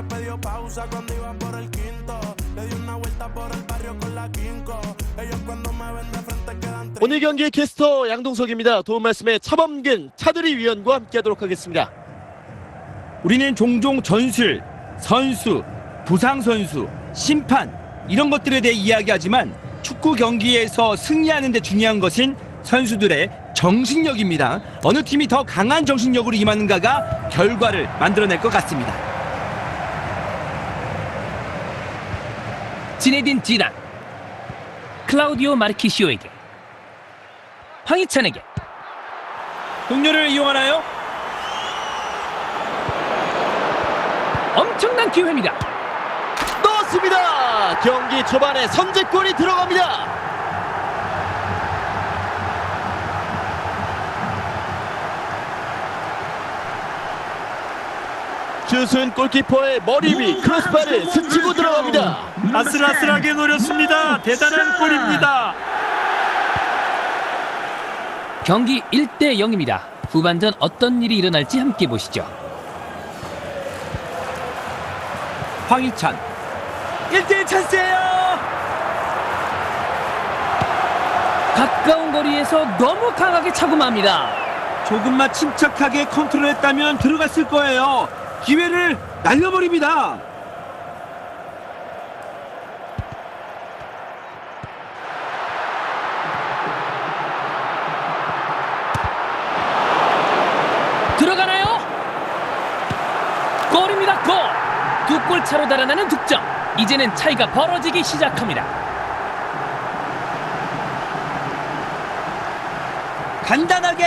me pidió pausa cuando iba por el quinto. Le di una vuelta por el barrio con la quinco. Ellos cuando me ven de frente quedan. 오늘 경기의 캐스터 양동석입니다. 도움 말씀에 차범근 차두리 위원과 함께하도록 하겠습니다. 우리는 종종 전술, 선수, 부상 선수, 심판 이런 것들에 대해 이야기하지만 축구 경기에서 승리하는 데 중요한 것은 선수들의 정신력입니다. 어느 팀이 더 강한 정신력으로 임하는가가 결과를 만들어낼 것 같습니다. 지네딘 지단 클라우디오 마르키시오에게 황희찬에게 동료를 이용하나요? 엄청난 기회입니다. 넣었습니다. 경기 초반에 선제골이 들어갑니다. 슛은 골키퍼의 머리 위 크로스바를 스치고 들어갑니다. 아슬아슬하게 노렸습니다. 대단한 골입니다. 경기 1대 0입니다. 후반전 어떤 일이 일어날지 함께 보시죠. 황희찬 1대1 찬스예요. 가까운 거리에서 너무 강하게 차고 맙니다. 조금만 침착하게 컨트롤했다면 들어갔을 거예요. 기회를 날려버립니다. 들어가나요? 골입니다. 골. 두 골 차로 달아나는 득점. 이제는 차이가 벌어지기 시작합니다. 간단하게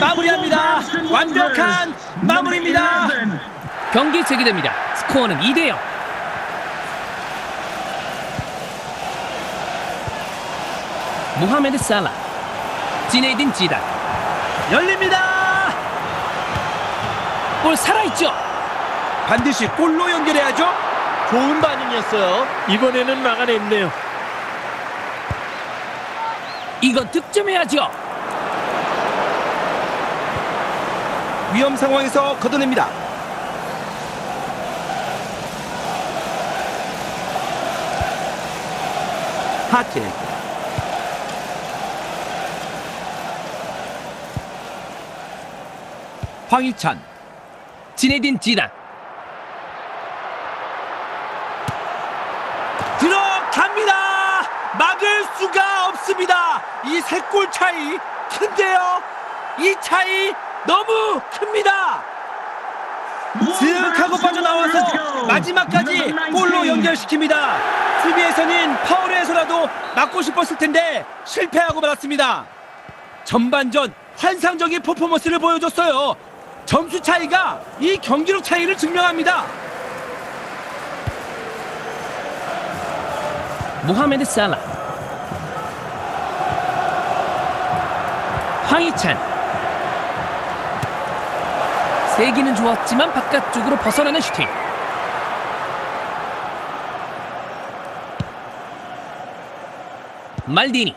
마무리합니다. 완벽한 마무리입니다. 경기 재개됩니다. 스코어는 2대 0. 모하메드 살라 지네딘 지단 열립니다. 볼 살아있죠 반드시 골로 연결해야죠. 좋은 반응이었어요. 이번에는 막아냈네요. 이건 득점해야죠 위험 상황에서 걷어냅니다. 하틴에게 황희찬 지네딘 지단 들어갑니다. 막을 수가 없습니다. 이 세 골 차이 큰데요. 이 차이 너무 큽니다. 슥 하고 빠져나와서 마지막까지 골로 연결시킵니다. 수비에서는 파울에서라도 막고 싶었을 텐데 실패하고 말았습니다. 전반전 환상적인 퍼포먼스를 보여줬어요. 점수 차이가 이 경기력 차이를 증명합니다. 모하메드 살라 황희찬 세기는 좋았지만 바깥쪽으로 벗어나는 슈팅. 말디니.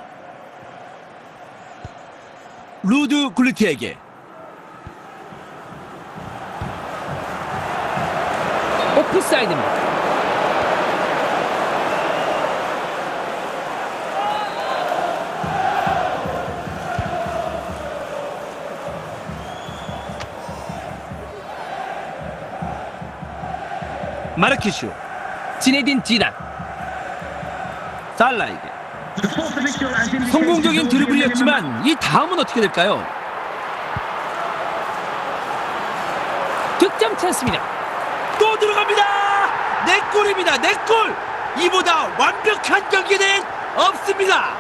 루드 굴리티에게 마르키슈 지네딘 지단 살라에게 성공적인 드리블이었지만 이 다음은 어떻게 될까요? 득점 찬스입니다 또 들어갑니다. 내 골입니다. 내 골. 이보다 완벽한 경기는 없습니다.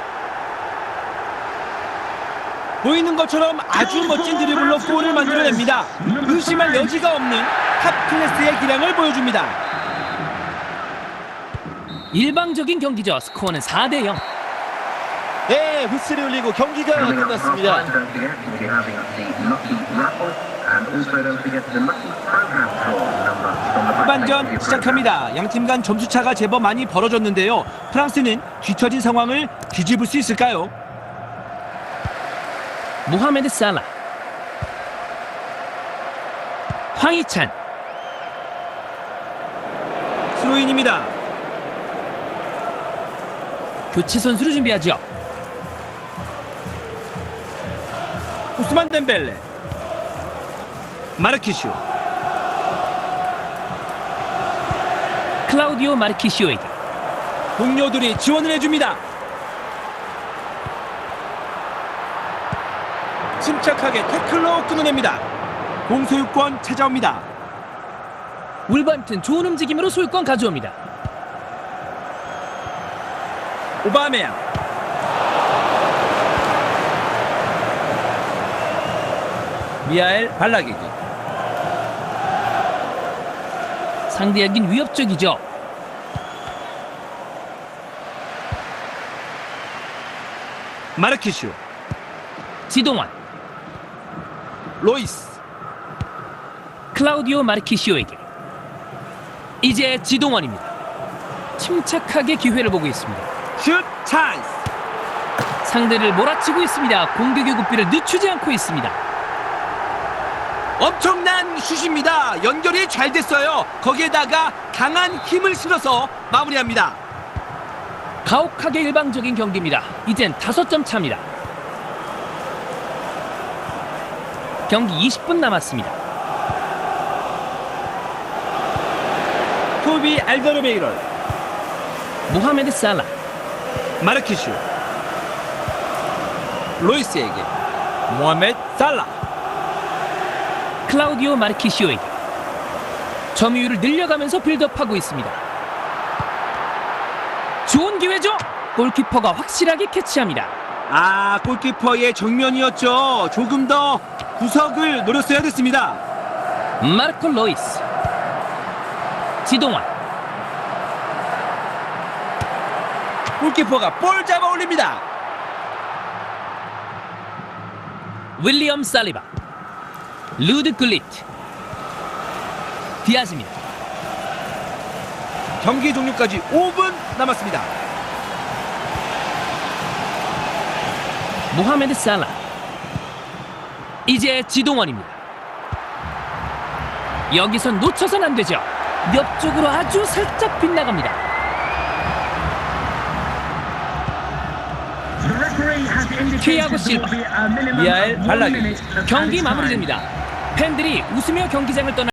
보이는 것처럼 아주 멋진 드리블로 골을 만들어냅니다. 의심할 여지가 없는 탑 클래스의 기량을 보여줍니다. 일방적인 경기죠 스코어는 4대 0 네, 휘슬이 울리고 경기가 끝났습니다. 후반전 시작합니다. 양팀 간 점수차가 제법 많이 벌어졌는데요. 프랑스는 뒤처진 상황을 뒤집을 수 있을까요? 모하메드 살라 황희찬 스로인입니다. 교체 선수를 준비하죠. 오스만 덴벨레. 마르키슈. 클라우디오 마르키시오에게 동료들이 지원을 해줍니다. 침착하게 태클로 끊어냅니다. 공소유권 찾아옵니다. 울버햄튼 좋은 움직임으로 소유권 가져옵니다. 오바메양. 미하엘 발라기기. 상대하긴 위협적이죠. 마르키슈. 지동원, 로이스. 클라우디오 마르키시오에게 이제 지동원입니다. 침착하게 기회를 보고 있습니다. 슛 찬스. 상대를 몰아치고 있습니다. 공격의 고삐를 늦추지 않고 있습니다. 엄청난 슛입니다. 연결이 잘 됐어요. 거기에다가 강한 힘을 실어서 마무리합니다. 가혹하게 일방적인 경기입니다. 이젠 다섯 점 차입니다. 경기 20분 남았습니다. 토비 알더르베이럴. 모하메드 살라, 마르키슈. 로이스에게. 모하메드 살라. 클라우디오 마르키시오에게 점유율을 늘려가면서 빌드업하고 있습니다. 좋은 기회죠. 골키퍼가 확실하게 캐치합니다. 아, 골키퍼의 정면이었죠. 조금 더 구석을 노렸어야 됐습니다. 마르코 로이스, 지동원, 골키퍼가 볼 잡아 올립니다. 윌리엄 살리바, 루드 글리트, 디아즈입니다. 경기 종료까지 5분 남았습니다. 모하메드 살라, 이제 지동원입니다. 여기선 놓쳐선 안 되죠. 옆쪽으로 아주 살짝 빗나갑니다. One Ballack. minute of 경기. 마무리됩니다. 팬들이 웃으며 경기장을 떠나